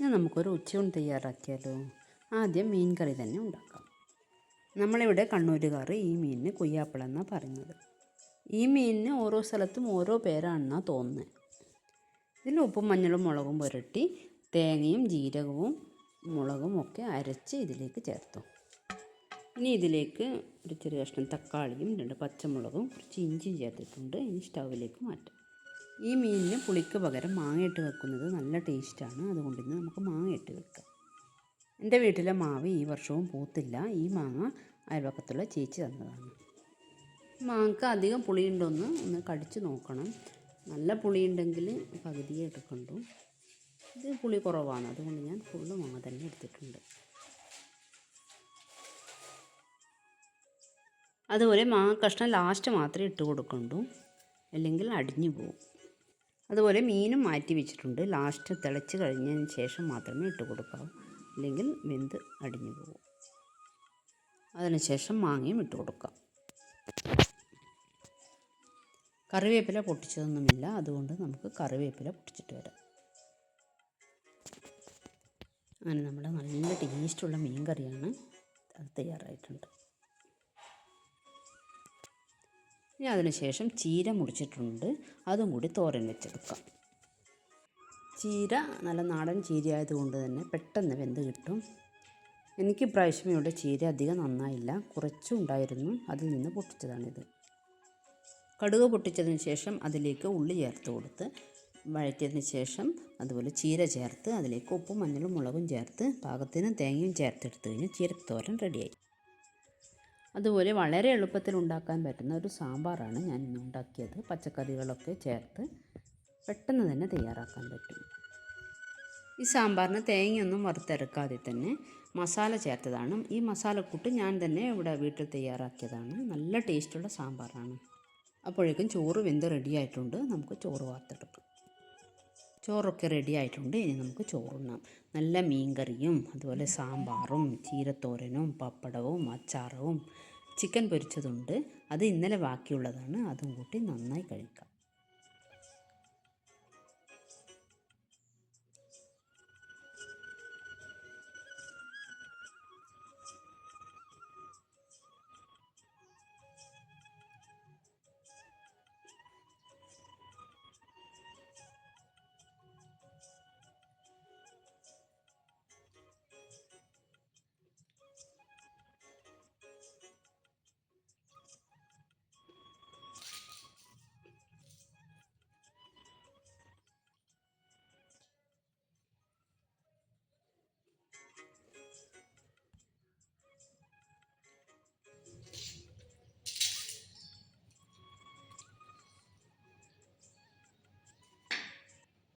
ഇനി നമുക്കൊരു ഉച്ചയൂണ് തയ്യാറാക്കിയാലോ? ആദ്യം മീൻ കറി തന്നെ ഉണ്ടാക്കാം. നമ്മളിവിടെ കണ്ണൂരുകാർ ഈ മീനിന് കൊയ്യാപ്പിള എന്നാണ് പറയുന്നത് ഈ മീനിന് ഓരോ സ്ഥലത്തും ഓരോ പേരാണെന്നാണ് തോന്നുന്നത് ഇതിൽ ഉപ്പും മഞ്ഞളും മുളകും പുരട്ടി തേങ്ങയും ജീരകവും മുളകും ഒക്കെ അരച്ച് ഇതിലേക്ക് ചേർത്തു. ഇനി ഇതിലേക്ക് ഒരു ചെറിയ കഷ്ണം തക്കാളിയും രണ്ട് പച്ചമുളകും കുറച്ച് ഇഞ്ചിയും ചേർത്തിട്ടുണ്ട്. ഇനി സ്റ്റൗവിലേക്ക് മാറ്റാം. ഈ മീനിന് പുളിക്ക് പകരം മാങ്ങയിട്ട് വെക്കുന്നത് നല്ല ടേസ്റ്റാണ്. അതുകൊണ്ട് ഇന്ന് നമുക്ക് മാങ്ങയിട്ട് വെക്കാം. എന്റെ വീട്ടിലെ മാവ് ഈ വർഷവും പൂത്തില്ല. ഈ മാങ്ങ അയൽവക്കത്തുള്ള ചേച്ചി തന്നതാണ്. മാങ്ങക്ക് അധികം പുളിയുണ്ടോയെന്ന് ഒന്ന് കടിച്ച് നോക്കണം. നല്ല പുളിയുണ്ടെങ്കിൽ പകുതിയെ എടുക്കണ്ടു. ഇത് പുളി കുറവാണ്. അതുകൊണ്ട് ഞാൻ ഫുള്ള് മാങ്ങ തന്നെ എടുത്തിട്ടുണ്ട്. അതുപോലെ മാങ്ങ കഷ്ണം ലാസ്റ്റ് മാത്രമേ ഇട്ട് കൊടുക്കണ്ടു. അല്ലെങ്കിൽ അടിഞ്ഞു പോകും അതുപോലെ മീനും മാറ്റി വെച്ചിട്ടുണ്ട്. ലാസ്റ്റ് തിളച്ച് കഴിഞ്ഞതിന് ശേഷം മാത്രമേ ഇട്ട് കൊടുക്കാവൂ. അല്ലെങ്കിൽ വെന്ത് അടിഞ്ഞു പോകും. അതിനുശേഷം മാങ്ങയും ഇട്ട് കൊടുക്കാം. കറിവേപ്പില പൊട്ടിച്ചതൊന്നുമില്ല. അതുകൊണ്ട് നമുക്ക് കറിവേപ്പില പൊട്ടിച്ചിട്ട് വരാം. അങ്ങനെ നമ്മുടെ നല്ല ടേസ്റ്റുള്ള മീൻ കറിയാണ്. അത് തയ്യാറായിട്ടുണ്ട്. ഇനി അതിനുശേഷം ചീര മുറിച്ചിട്ടുണ്ട്. അതും കൂടി തോരൻ വെച്ചെടുക്കാം. ചീര നല്ല നാടൻ ചീര ആയതുകൊണ്ട് തന്നെ പെട്ടെന്ന് വെന്ത് കിട്ടും. എനിക്ക് ഇപ്രാവശ്യം ഇവിടെ ചീര അധികം നന്നായില്ല. കുറച്ചും ഉണ്ടായിരുന്നു. അതിൽ നിന്ന് പൊട്ടിച്ചതാണിത്. കടുക് പൊട്ടിച്ചതിന് ശേഷം അതിലേക്ക് ഉള്ളി ചേർത്ത് കൊടുത്ത് വഴറ്റിയതിന് ശേഷം അതുപോലെ ചീര ചേർത്ത് അതിലേക്ക് ഉപ്പും മഞ്ഞളും മുളകും ചേർത്ത് പാകത്തിന് തേങ്ങയും ചേർത്തെടുത്ത് കഴിഞ്ഞാൽ ചീരത്തോരൻ റെഡിയായി. അതുപോലെ വളരെ എളുപ്പത്തിൽ ഉണ്ടാക്കാൻ പറ്റുന്ന ഒരു സാമ്പാറാണ് ഞാൻ ഇന്ന് ഉണ്ടാക്കിയത്. പച്ചക്കറികളൊക്കെ ചേർത്ത് പെട്ടെന്ന് തന്നെ തയ്യാറാക്കാൻ പറ്റും. ഈ സാമ്പാറിന് തേങ്ങയൊന്നും വറുത്തെടുക്കാതെ തന്നെ മസാല ചേർത്തതാണ്. ഈ മസാലക്കൂട്ട് ഞാൻ തന്നെ ഇവിടെ വീട്ടിൽ തയ്യാറാക്കിയതാണ്. നല്ല ടേസ്റ്റുള്ള സാമ്പാറാണ്. അപ്പോഴേക്കും ചോറ് വെന്ത് റെഡിയായിട്ടുണ്ട് നമുക്ക് ചോറ് വാർത്തെടുക്കാം. ചോറൊക്കെ റെഡി ആയിട്ടുണ്ട്. ഇനി നമുക്ക് ചോറുണ്ണാം. നല്ല മീൻകറിയും അതുപോലെ സാമ്പാറും ചീരത്തോരനും പപ്പടവും അച്ചാറവും ചിക്കൻ പൊരിച്ചതുണ്ട്. അത് ഇന്നലെ ബാക്കിയുള്ളതാണ്. അതും കൂട്ടി നന്നായി കഴിക്കാം.